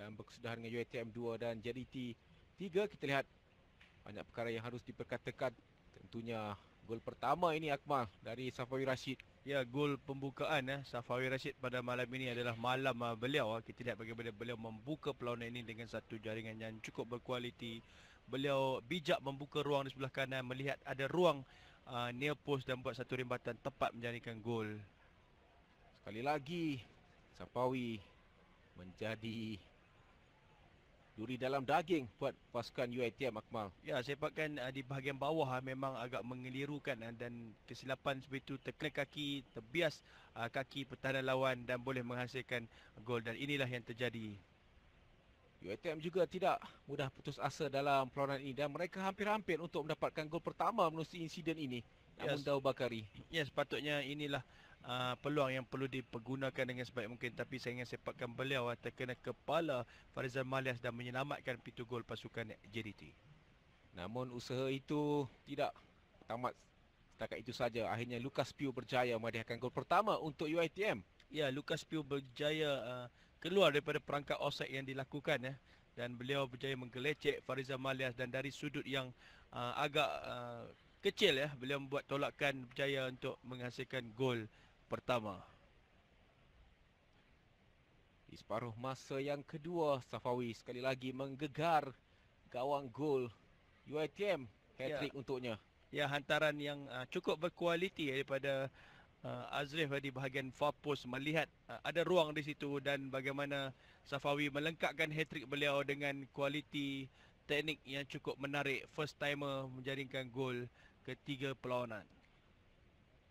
dan berkesudahan dengan UiTM 2 dan JDT 3 kita lihat banyak perkara yang harus diperkatakan tentunya gol pertama ini Akmal dari Safawi Rashid Ya, gol pembukaan eh, Safawi Rashid pada malam ini adalah malam uh, beliau. Uh, kita lihat bagaimana beliau membuka perlawanan ini dengan satu jaringan yang cukup berkualiti. Beliau bijak membuka ruang di sebelah kanan, melihat ada ruang uh, near post dan buat satu rimbatan tepat menjadikan gol. Sekali lagi, Safawi menjadi duri dalam daging buat pasukan UiTM Akmal. Ya, sepakan uh, di bahagian bawah uh, memang agak mengelirukan uh, dan kesilapan seperti itu terkena kaki, terbias uh, kaki pertahanan lawan dan boleh menghasilkan gol dan inilah yang terjadi. UiTM juga tidak mudah putus asa dalam perlawanan ini dan mereka hampir-hampir untuk mendapatkan gol pertama melalui insiden ini. Namun yes. Daud Bakari. Ya, sepatutnya inilah uh, peluang yang perlu dipergunakan dengan sebaik mungkin tapi saya ingin sepakkan beliau uh, terkena kepala Farizal Malias dan menyelamatkan pintu gol pasukan JDT. Namun usaha itu tidak tamat setakat itu saja. Akhirnya Lucas Piu berjaya menghadiahkan gol pertama untuk UiTM. Ya, Lucas Piu berjaya uh, keluar daripada perangkap offside yang dilakukan ya. Dan beliau berjaya menggelecek Farizal Malias dan dari sudut yang uh, agak uh, kecil ya beliau membuat tolakan berjaya untuk menghasilkan gol pertama. Di separuh masa yang kedua, Safawi sekali lagi menggegar gawang gol UiTM hat-trick ya. untuknya. Ya, hantaran yang uh, cukup berkualiti daripada uh, Azrif di bahagian far post melihat uh, ada ruang di situ dan bagaimana Safawi melengkapkan hat-trick beliau dengan kualiti teknik yang cukup menarik first timer menjaringkan gol ketiga perlawanan.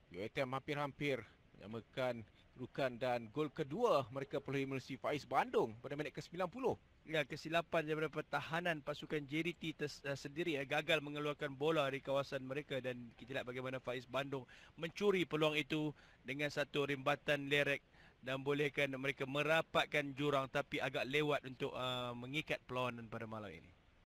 UiTM hampir-hampir menyamakan kedudukan dan gol kedua mereka perlu melalui Faiz Bandung pada minit ke-90. Ya, kesilapan daripada pertahanan pasukan JDT uh, sendiri uh, gagal mengeluarkan bola dari kawasan mereka dan kita lihat bagaimana Faiz Bandung mencuri peluang itu dengan satu rimbatan lerek dan bolehkan mereka merapatkan jurang tapi agak lewat untuk uh, mengikat perlawanan pada malam ini.